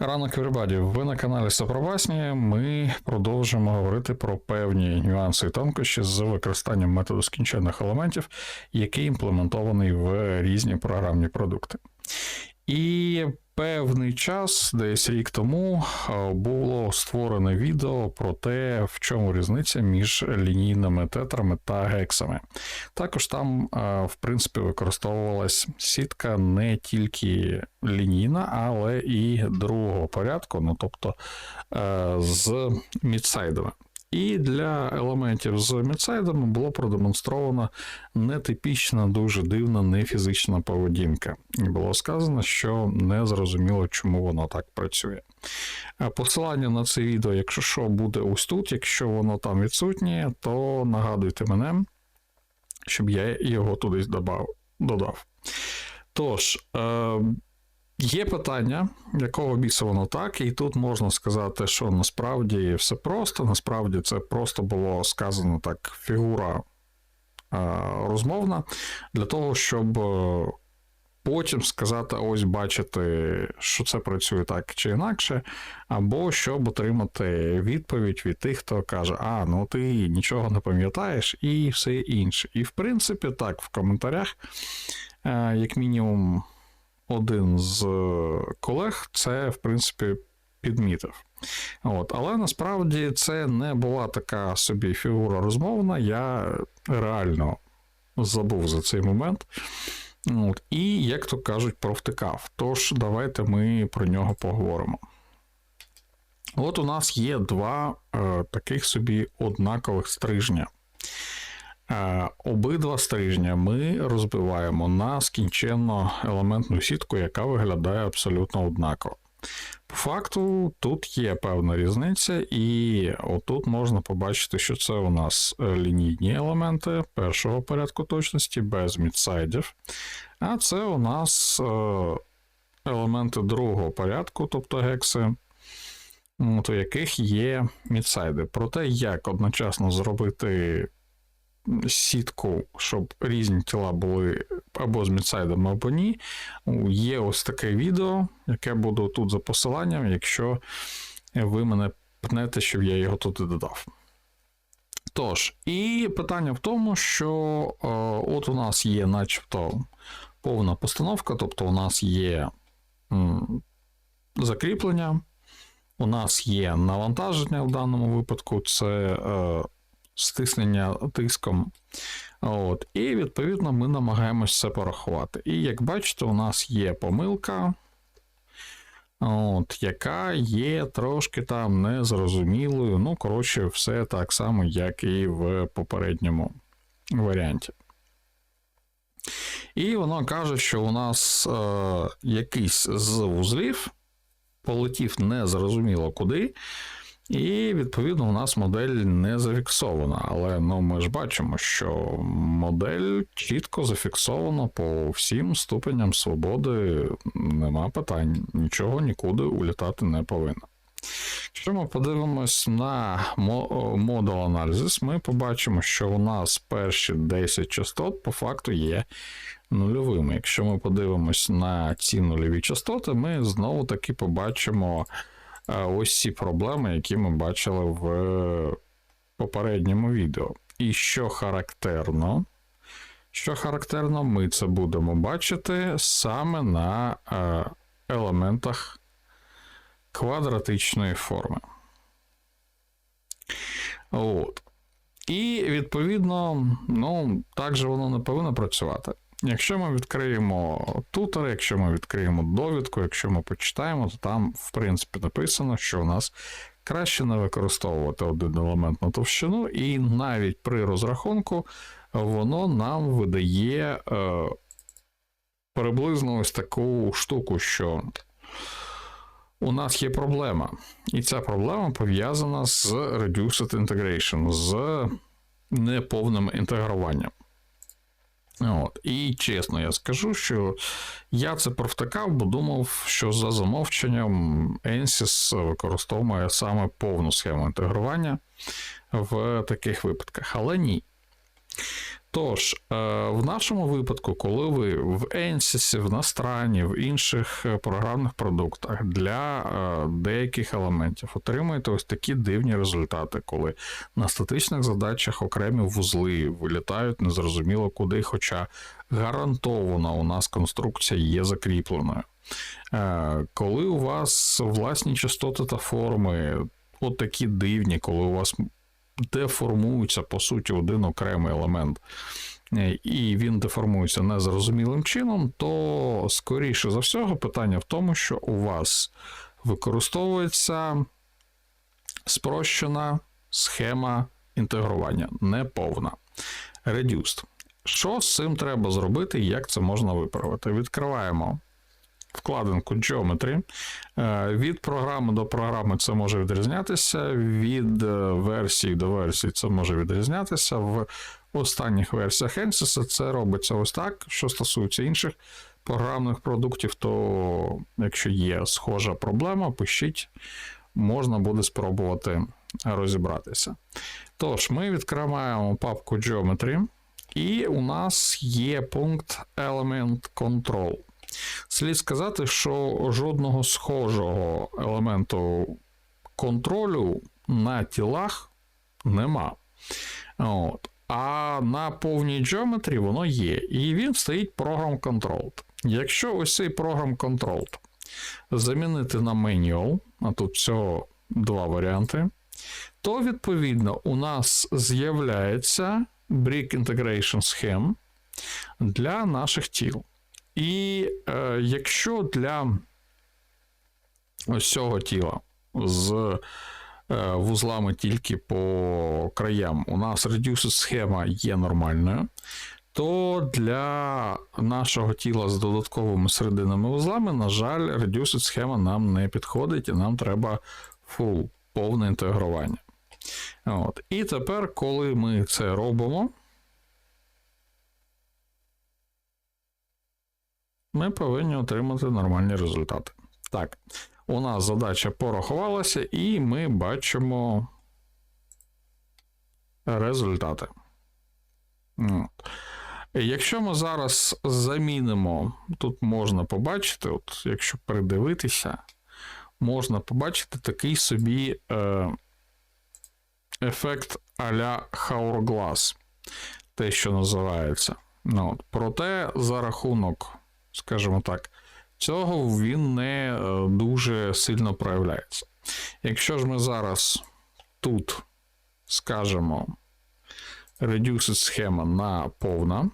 Ранок Вербадів, ви на каналі Сопробасні. Ми продовжуємо говорити про певні нюанси і тонкощі з використанням методу скінчених елементів, який імплементований в різні програмні продукти. І певний час, десь рік тому, е, було створене відео про те, в чому різниця між лінійними тетрами та гексами. Також там, е, в принципі, використовувалась сітка не тільки лінійна, але і другого порядку, ну тобто е, з мідсайдами. І для елементів з мідсайдами було продемонстровано нетипічна, дуже дивна нефізична поведінка. І було сказано, що не зрозуміло, чому воно так працює. Е, Посилання на це відео, якщо що, буде ось тут. Якщо воно там відсутнє, то нагадуйте мене, щоб я його туди додав. Тож, е, є питання, якого біса воно так, і тут можна сказати, що насправді все просто, насправді це просто було сказано так, фігура е, розмовна, для того, щоб е, потім сказати: ось бачите, що це працює так чи інакше, або щоб отримати відповідь від тих, хто каже, а, ну ти нічого не пам'ятаєш, і все інше. І в принципі, так, в коментарях, е, як мінімум, один з е, колег це, в принципі, підмітив. От, але насправді це не була така собі фігура розмовна. Я реально забув за цей момент. От, і, як то кажуть, провтикав. Тож, давайте ми про нього поговоримо. От у нас є два е, таких собі однакових стрижня. Е, обидва стрижня ми розбиваємо на скінченно елементну сітку, яка виглядає абсолютно однаково. По факту, тут є певна різниця, і отут можна побачити, що це у нас лінійні елементи першого порядку точності без мідсайдів. А це у нас е, елементи другого порядку, тобто гекси, у яких є мідсайди. Про те, як одночасно зробити сітку, щоб різні тіла були або з мідсайдами, або ні. Є ось таке відео, яке буду тут за посиланням, якщо ви мене пнете, щоб я його туди додав. Тож, і питання в тому, що е, от у нас є, начебто, повна постановка, тобто у нас є м, закріплення, у нас є навантаження в даному випадку, це е, стиснення тиском. От, І відповідно ми намагаємось це порахувати. І як бачите, у нас є помилка, от, яка є трошки там незрозумілою. Ну, коротше, все так само, як і в попередньому варіанті. І воно каже, що у нас е, якийсь з вузлів полетів незрозуміло куди. І, відповідно, у нас модель не зафіксована. Але ну, ми ж бачимо, що модель чітко зафіксована по всім ступеням свободи, нема питань, нічого нікуди улітати не повинно. Якщо ми подивимось на модул аналізис, ми побачимо, що у нас перші 10 частот по факту є нульовими. Якщо ми подивимось на ці нульові частоти, ми знову таки побачимо ось ці проблеми, які ми бачили в попередньому відео. І що характерно, що характерно, ми це будемо бачити саме на елементах квадратичної форми. От. І, відповідно, ну, так же воно не повинно працювати. Якщо ми відкриємо тутор, якщо ми відкриємо довідку, якщо ми почитаємо, то там, в принципі, написано, що у нас краще не використовувати один елемент на товщину, і навіть при розрахунку воно нам видає е, приблизно ось таку штуку, що у нас є проблема. І ця проблема пов'язана з Reduced Integration, з неповним інтегруванням. От. І чесно, я скажу, що я це провтикав, бо думав, що за замовченням ANSYS використовує саме повну схему інтегрування в таких випадках. Але ні. Тож, е, в нашому випадку, коли ви в Ensys, в Настрані, в інших е, програмних продуктах для е, деяких елементів отримуєте ось такі дивні результати, коли на статичних задачах окремі вузли вилітають незрозуміло куди, хоча гарантовано у нас конструкція є закріпленою. Коли у вас власні частоти та форми от такі дивні, коли у вас деформується по суті один окремий елемент, е, і він деформується незрозумілим чином, то скоріше за всього питання в тому, що у вас використовується спрощена схема інтегрування, неповна. Reduced. Що з цим треба зробити як це можна виправити? Відкриваємо вкладинку Geometry. Е, Від програми до програми це може відрізнятися, від е, версії до версії це може відрізнятися. В останніх версіях Ansys це робиться ось так. Що стосується інших програмних продуктів, то якщо є схожа проблема, пишіть, можна буде спробувати розібратися. Тож, ми відкриваємо папку Geometry, і у нас є пункт Element Control. Слід сказати, що жодного схожого елементу контролю на тілах нема. От. А на повній geometry воно є. І він стоїть Program Controlled. Якщо ось цей Program Controlled замінити на Manual, а тут всього два варіанти, то відповідно у нас з'являється Brick Integration Scheme для наших тіл. І е, якщо для ось цього тіла з е, вузлами тільки по краям у нас reduced схема є нормальною, то для нашого тіла з додатковими серединними вузлами, на жаль, reduced схема нам не підходить, і нам треба full, повне інтегрування. От. І тепер, коли ми це робимо, ми повинні отримати нормальні результати. Так, у нас задача порахувалася, і ми бачимо результати. Якщо ми зараз замінимо, тут можна побачити, от якщо придивитися, можна побачити такий собі е, ефект а-ля Hourglass, те, що називається. Ну, от. Проте за рахунок скажімо так, цього він не е, дуже сильно проявляється. Якщо ж ми зараз тут скажемо reduced схема на повна,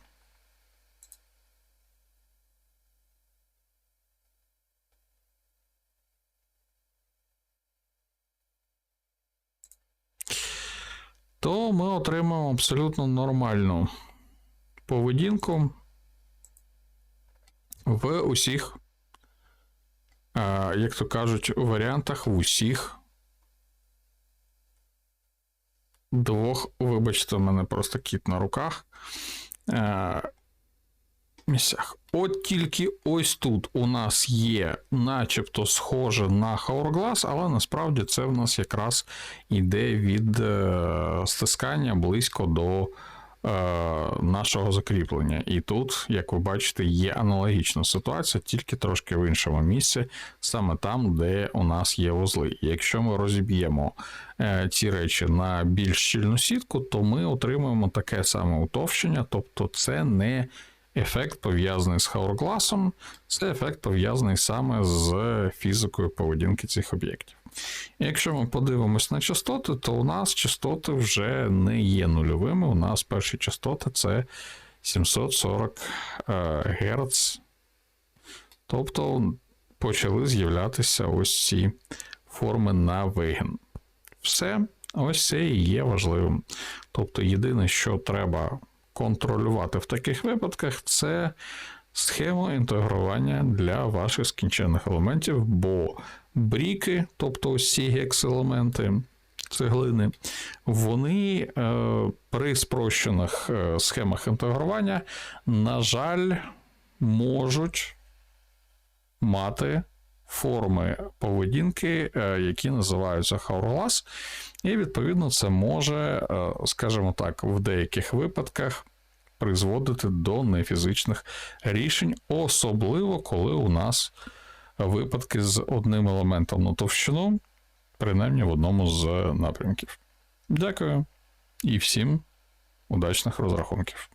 то ми отримаємо абсолютно нормальну поведінку в усіх, як то кажуть, варіантах в усіх двох, вибачте, у мене просто кіт на руках. Місцях. От тільки ось тут у нас є, начебто, схоже на Hourglass, але насправді це в нас якраз іде від е, стискання близько до Е, нашого закріплення. І тут, як ви бачите, є аналогічна ситуація, тільки трошки в іншому місці, саме там, де у нас є вузли. якщо ми розіб'ємо е, ці речі на більш щільну сітку, то ми отримуємо таке саме утовщення, тобто це не ефект пов'язаний з хаургласом, це ефект пов'язаний саме з фізикою поведінки цих об'єктів. Якщо ми подивимось на частоти, то у нас частоти вже не є нульовими. У нас перші частоти це 740 е, Гц. Тобто почали з'являтися ось ці форми на вигін. Все, ось це і є важливим. Тобто, єдине, що треба контролювати в таких випадках, це схему інтегрування для ваших скінчених елементів, бо бріки, тобто ось ці гекс-елементи цеглини, вони е, при спрощених е, схемах інтегрування, на жаль, можуть мати форми поведінки, е, які називаються hourglass, і відповідно це може, скажімо так, в деяких випадках призводити до нефізичних рішень, особливо коли у нас випадки з одним елементом на товщину, принаймні в одному з напрямків. Дякую і всім удачних розрахунків.